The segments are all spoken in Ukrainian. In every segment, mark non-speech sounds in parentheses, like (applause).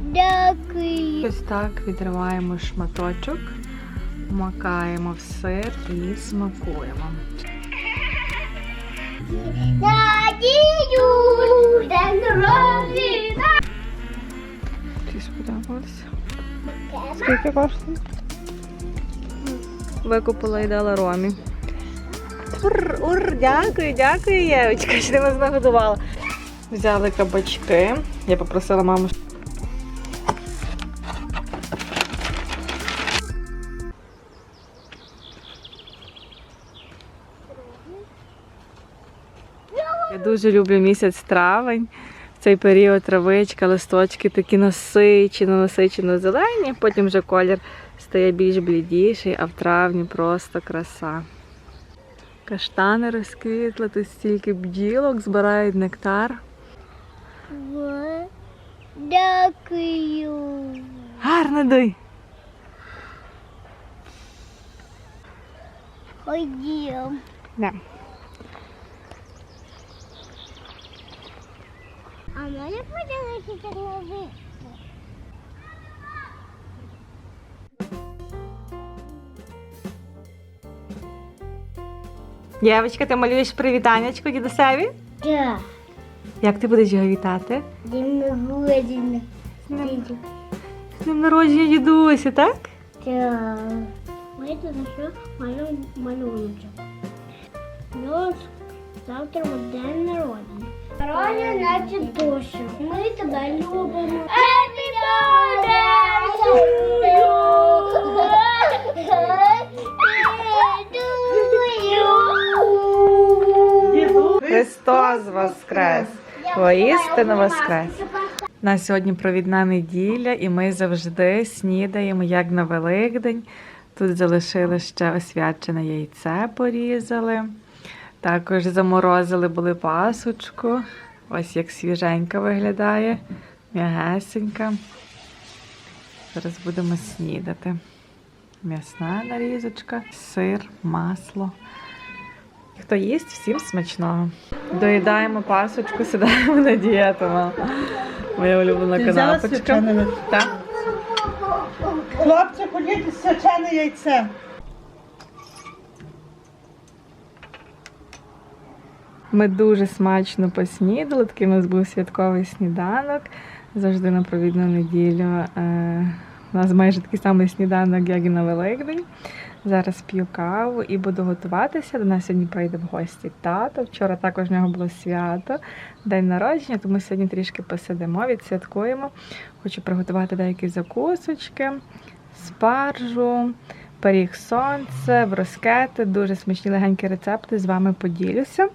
Дякую. Ось так відриваємо шматочок, макаємо в сир і смакуємо. Надію, день сподобалося? Скільки коштує? Викупила і дала Ромі. Ур, ур, дякую, дякую, Євочка, що ти нас нагодувала. Взяли кабачки. Я попросила маму. Я дуже люблю місяць травень. В цей період травичка, листочки такі насичено, насичено зелені, потім вже колір стає більш блідіший, а в травні просто краса. Каштани розквітли, тут стільки бджілок, збирають нектар. Дякую. Гарно дуй! Ходім. Да. А може подивитися новий? Євочка, ти малюєш привітаннячко дідусеві? Так. Як ти будеш його вітати? День народження. З днем, днем народження дідусі, так? Так. Ми тут знайшли малю... малюночок. Ну, завтра буде день народження. Народження наче душу. Ми тебе любимо. Happy birthday to you. Христос Воскрес! Воістину Воскрес! У нас сьогодні провідна неділя, і ми завжди снідаємо як на Великдень. Тут залишили ще освячене яйце, порізали. Також заморозили були пасочку. Ось як свіженька виглядає, м'ягесенька. Зараз будемо снідати. М'ясна нарізочка, сир, масло. Хто їсть, всім смачного. Доїдаємо пасочку, сідаємо на дієту. Моя улюблена канапочка. Так. Хлопці, ходіть свячене яйце. Ми дуже смачно поснідали. Такий у нас був святковий сніданок. Завжди на провідну неділю. Е, У нас майже такий самий сніданок, як і на Великдень. Зараз п'ю каву і буду готуватися. До нас сьогодні прийде в гості тато. Вчора також в нього було свято, день народження, тому сьогодні трішки посидимо, відсвяткуємо. Хочу приготувати деякі закусочки, спаржу, пиріг сонце, броскети. Дуже смачні легенькі рецепти з вами поділюся.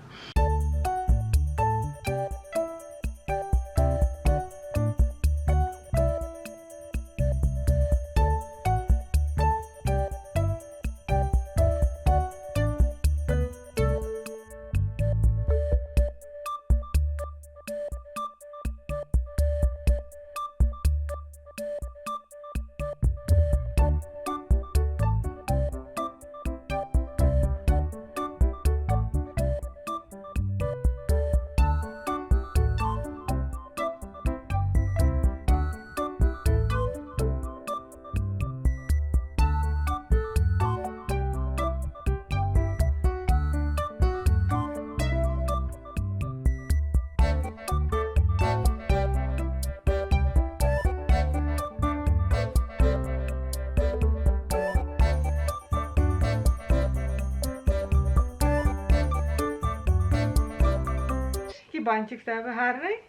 Бантик в тебе гарний?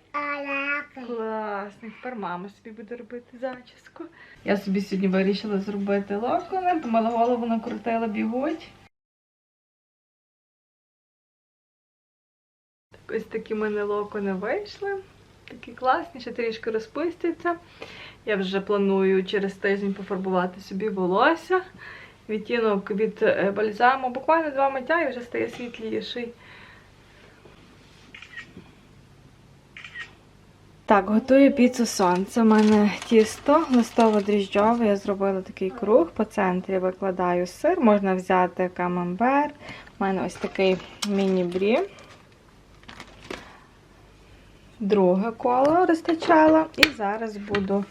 Класний. Тепер мама собі буде робити зачіску. Я собі сьогодні вирішила зробити локони, помила голову накрутила бігуть. Так, Ось такі в мене локони вийшли. Такі класні, ще трішки розпустяться. Я вже планую через тиждень пофарбувати собі волосся. Відтінок від е, бальзаму. Буквально два миття і вже стає світліший. Так, готую піцу сонце. У мене тісто листово-дріжджове. Я зробила такий круг. По центрі викладаю сир. Можна взяти камамбер. У мене ось такий міні-брі. друге коло розтачала. І зараз буду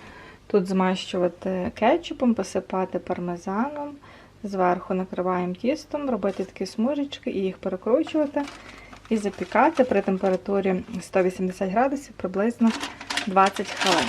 тут змащувати кетчупом, посипати пармезаном. Зверху накриваємо тістом, робити такі смужечки і їх перекручувати. І запікати при температурі 180 градусів приблизно 20 хвилин.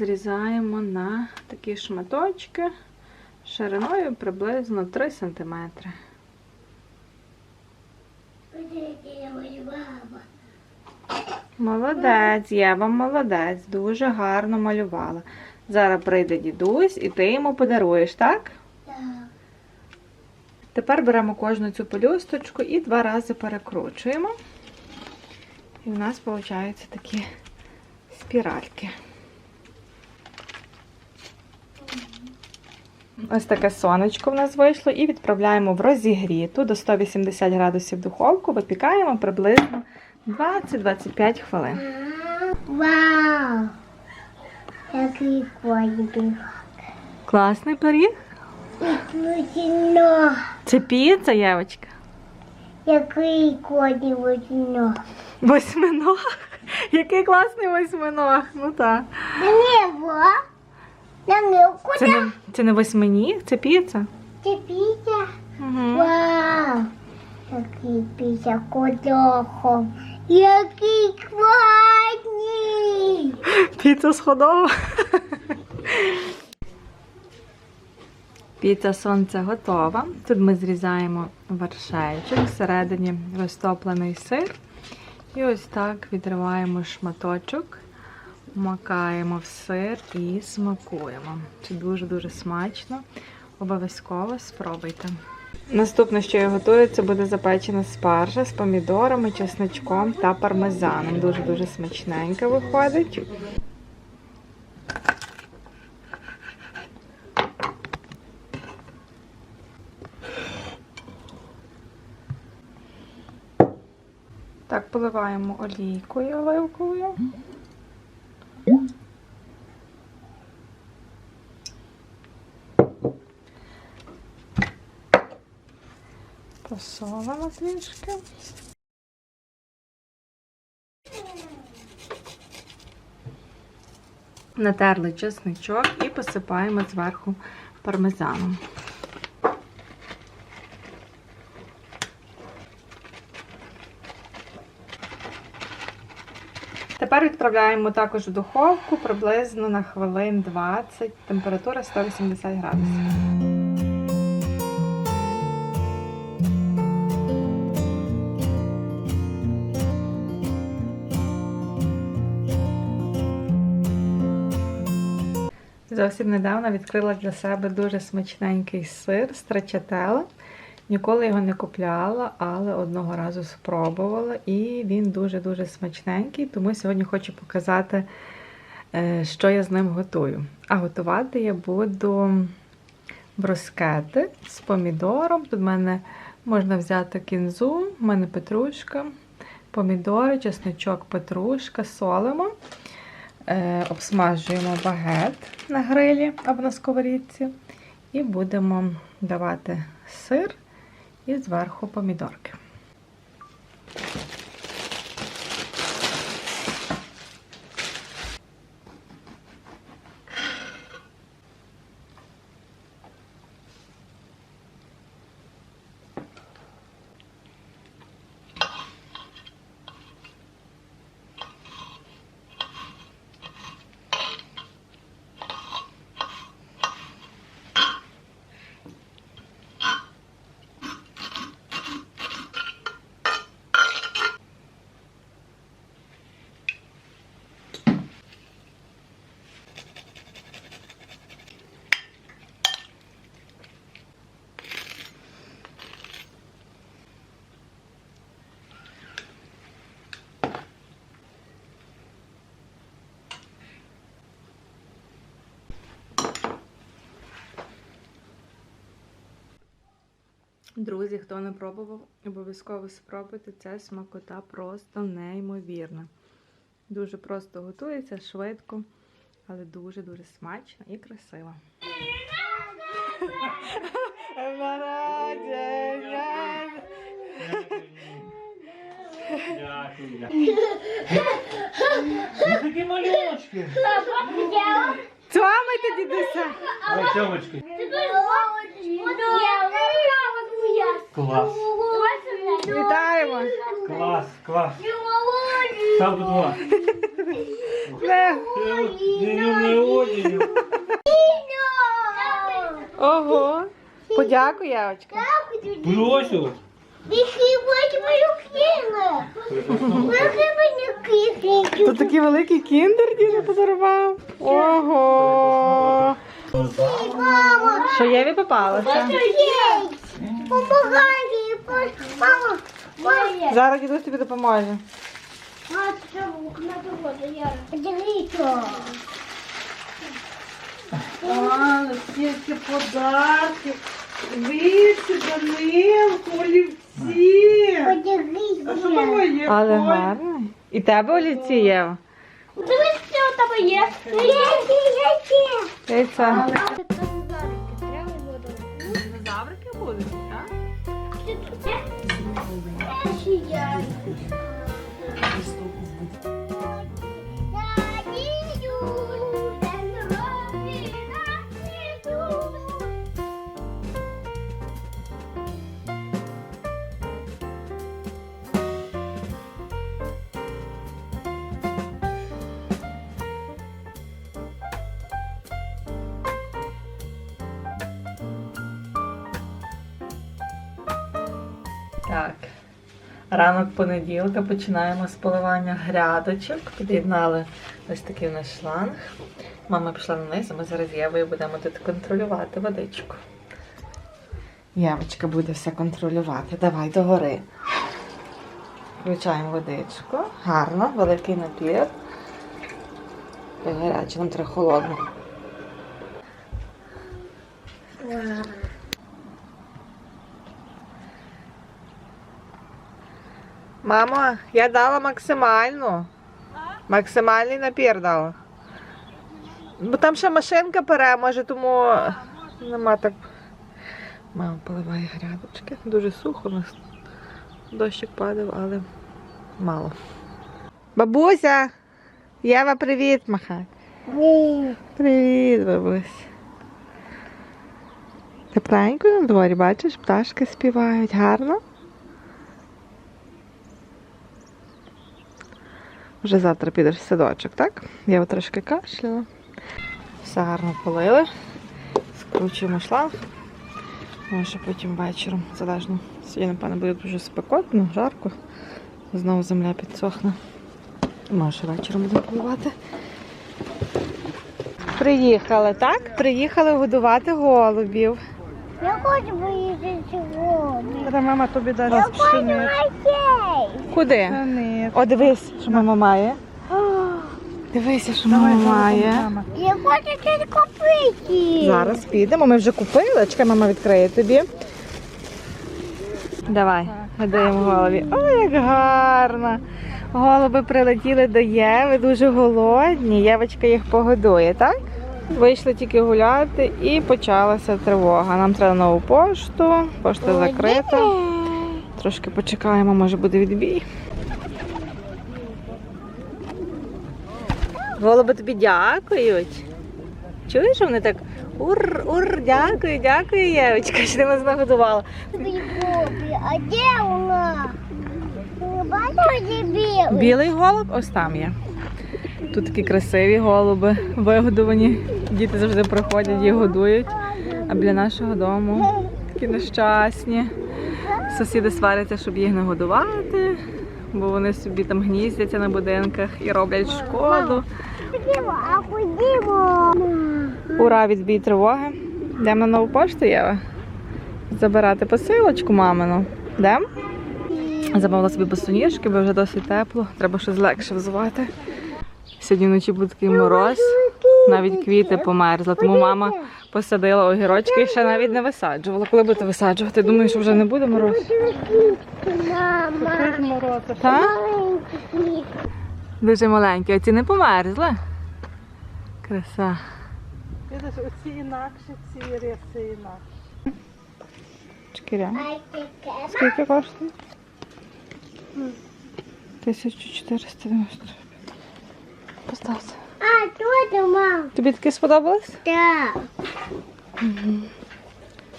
Розрізаємо на такі шматочки шириною приблизно 3 см. Молодець, Єва, молодець, дуже гарно малювала. Зараз прийде дідусь і ти йому подаруєш, так? Так. Тепер беремо кожну цю пелюсточку і два рази перекручуємо. І в нас виходять такі спіральки. Ось таке сонечко в нас вийшло і відправляємо в розігріту до 180 градусів духовку, випікаємо приблизно 20-25 хвилин. Вау! Який коні Класний пиріг. Це піца, Євочка. Який коні вузьно. Восьминог. Який класний восьминог. Ну так. Небо. На небо. Це не, це не восьминіг, це піца. Це піся. Угу. Вау! Який піся кодохом. Який класний! Піца сходова. Піца сонце готова. Тут ми зрізаємо вершечок, всередині розтоплений сир. І ось так відриваємо шматочок, макаємо в сир і смакуємо. Це дуже-дуже смачно. Обов'язково спробуйте. Наступне, що я готую, це буде запечена спаржа з помідорами, чесночком та пармезаном. Дуже-дуже смачненько виходить. Так, поливаємо олійкою оливковою. Посолимо трішки. Натерли чесничок і посипаємо зверху пармезаном. Тепер відправляємо також в духовку приблизно на хвилин 20, температура 180 градусів. Зовсім недавно відкрила для себе дуже смачненький сир страчателла. Ніколи його не купляла, але одного разу спробувала, і він дуже-дуже смачненький, тому сьогодні хочу показати, е, що я з ним готую. А готувати я буду броскети з помідором. Тут в мене можна взяти кінзу, в мене петрушка, помідори, чесночок, петрушка, солимо. Е, обсмажуємо багет на грилі або на сковорідці. І будемо давати сир і зверху помідорки. Друзі, хто не пробував, обов'язково спробуйте. Це смакота просто неймовірна. Дуже просто готується, швидко, але дуже-дуже смачно і красиво. Дякую. Такі малюночки. Цьомайте, дідуся! Ой, Клас. Вітаємо! Клас, клас. Тут два. Ого! Подякуй, Явочка. Бросила. Тут такий великий кіндер дідо подарував. Ого! Що Єві попалося? Помагай, мама. Мама. Зараз дідусь тобі допоможе. Подивіться. А, скільки подарків. Вірці, Данилку, олівці. А що Подивіться. моє? Але Ой, гарно. І тебе олівці, Єва. Дивись, що у тебе є. Які, які. Яйця. Треба буде. Динозаврики будуть, Ранок понеділка починаємо з поливання грядочок. Під'єднали ось такий у нас шланг. Мама пішла вниз, а ми зараз Євою будемо тут контролювати водичку. Євочка буде все контролювати. Давай догори. Включаємо водичку. Гарно, великий напір. Гаряче, нам треба холодно. Мамо, я дала максимальну. Максимальний напір дала. Бо там ще машинка пере, може, тому нема так. Мама поливає грядочки. Дуже сухо у нас. Дощик падав, але мало. Бабуся! Єва, привіт, махай. Привіт, бабусь. Тепленько на дворі, бачиш, пташки співають гарно. Вже завтра підеш в садочок, так? Я трошки кашляла. Все гарно полили. Скручуємо шланг. Може потім вечором, залежно. Сьогодні, напевно, буде дуже спекотно, жарко. Знову земля підсохне. Може вечором будемо поливати. Приїхали, так? Приїхали годувати голубів. Я хочу поїсти сьогодні. Та мама тобі дасть Я хочу гостей. Куди? О, дивись, що мама має. Дивися, що мама має. мама. Я хочу щось купити. Зараз підемо, ми вже купили. Чекай, мама відкриє тобі. Давай, видаємо голові. Ой, як гарно. Голуби прилетіли до Єви, дуже голодні. Євочка їх погодує, так? Вийшли тільки гуляти і почалася тривога. Нам треба нову пошту, пошта закрита. Трошки почекаємо, може буде відбій. Голуби тобі дякують. Чуєш, вони так ур, ур, дякую, дякую, Євочка, що ти нас нагодувала. Тобі а де вона? Білий голуб ось там є. Тут такі красиві голуби, вигодовані. Діти завжди приходять і годують. А біля нашого дому такі нещасні. Сусіди сваряться, щоб їх не годувати, бо вони собі там гніздяться на будинках і роблять шкоду. Ура, відбій тривоги. Йдемо на нову пошту, Єва. Забирати посилочку мамину. Йдемо? Замовила собі босоніжки, бо вже досить тепло. Треба щось легше взувати. Сьогодні вночі був такий мороз. Навіть квіти померзли, тому мама посадила огірочки і ще навіть не висаджувала. Коли будете висаджувати? Думаю, що вже не буде мороз. Мама. Так? Дуже маленькі, а ці не померзли. Краса. Видиш, оці інакші, ці риси інакші. Шкіря. Скільки коштує? 1490. Поставте. А, тут, мам. Тобі таке сподобалось? Так.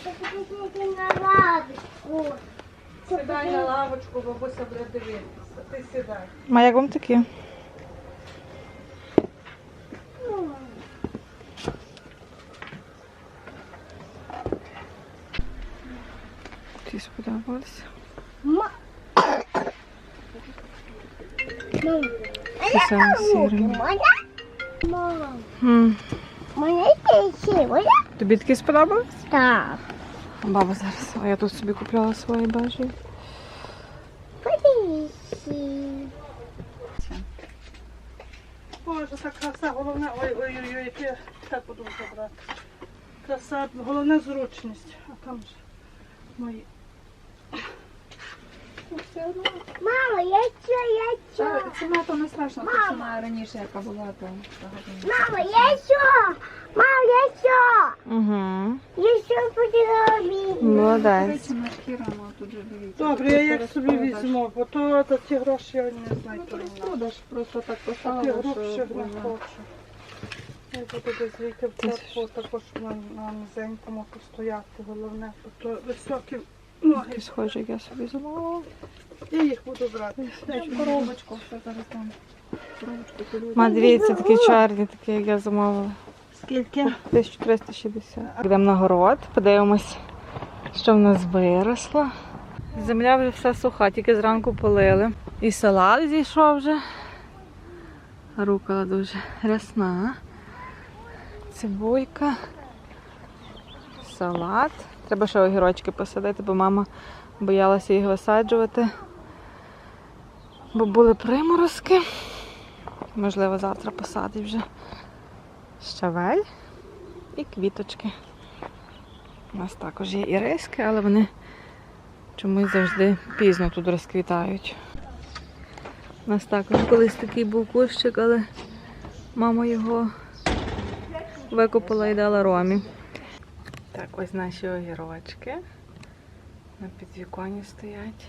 Посидіти на лавочку. Сідай на лавочку, бабуся буде дивитися. Ти сідай. А як вам такі? Ті сподобалися. Ма. Саме сірі. М, Мене ще можна? Тобі такі сподобались? Так. Баба зараз. А я тут собі купляла свої бежі. Подивіться. Боже, так краса, головне. Ой, ой, ой, ой, яке так буду забрати. Краса, головне зручність. А там ж мої. Мама, я що, я що? Ціна то не страшно, то ціна раніше, яка була, то Мама, я що? Мама, я що? Угу. Я що буду робити? Молодець. на шкіра, ну тут же дивіться. Добре, я як собі візьму, бо то за ці гроші я не знаю. то не. Продаж просто так поставила, ти що гроші не вона- хочу. Я буду десь вийти в церкву, також на, на низенькому постояти, головне, бо то високі ноги. Такі схожі, як я собі замовила. Я їх буду брати. коробочку, що зараз там. Коробочку. Ма, дивіться, такі чорні, такі, як я замовила. Скільки? 1360. Йдемо на город, подивимось, що в нас виросло. Земля вже вся суха, тільки зранку полили. І салат зійшов вже. Рукола дуже рясна. Цибулька. Салат. Треба ще огірочки посадити, бо мама боялася їх висаджувати. Бо були приморозки. Можливо, завтра посадить вже щавель і квіточки. У нас також є іриски, але вони чомусь завжди пізно тут розквітають. У нас також колись такий був кущик, але мама його викопала і дала ромі. Так, ось наші огірочки. На підвіконі стоять.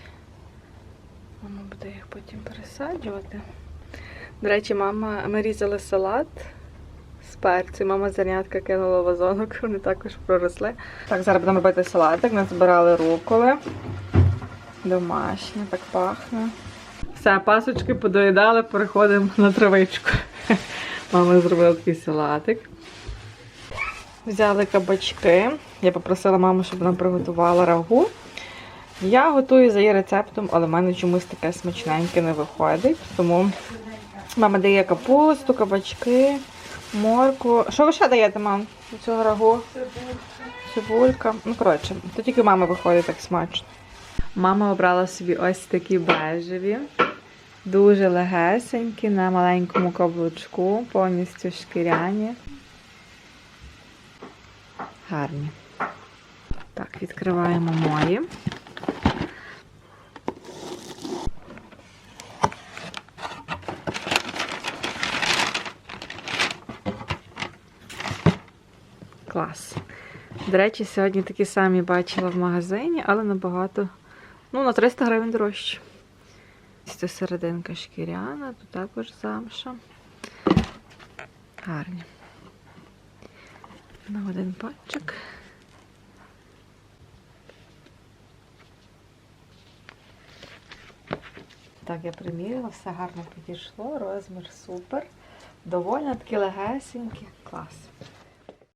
Мама буде їх потім пересаджувати. До речі, мама, ми різали салат з перцю. Мама зернятка кинула вазонок, вони також проросли. Так, зараз будемо робити салатик. Назбирали руколи. Домашнє, так пахне. Все, пасочки подоїдали, переходимо на травичку. (laughs) Мама зробила такий салатик. Взяли кабачки. Я попросила маму, щоб вона приготувала рагу. Я готую за її рецептом, але в мене чомусь таке смачненьке не виходить. Тому мама дає капусту, кабачки, морку. Що ви ще даєте, мам? До цього рагу? Цибулька. Ну, коротше, то тільки мама виходить так смачно. Мама обрала собі ось такі бежеві, дуже легесенькі, на маленькому каблучку, повністю шкіряні. Гарні. Так, відкриваємо мої. Клас. До речі, сьогодні такі самі бачила в магазині, але набагато, ну, на 300 гривень дорожче. Це серединка шкіряна, тут також замша. Гарні. На один патчик. Так, я приміряла, все гарно підійшло, розмір супер. Довольно такі легесенькі. Клас.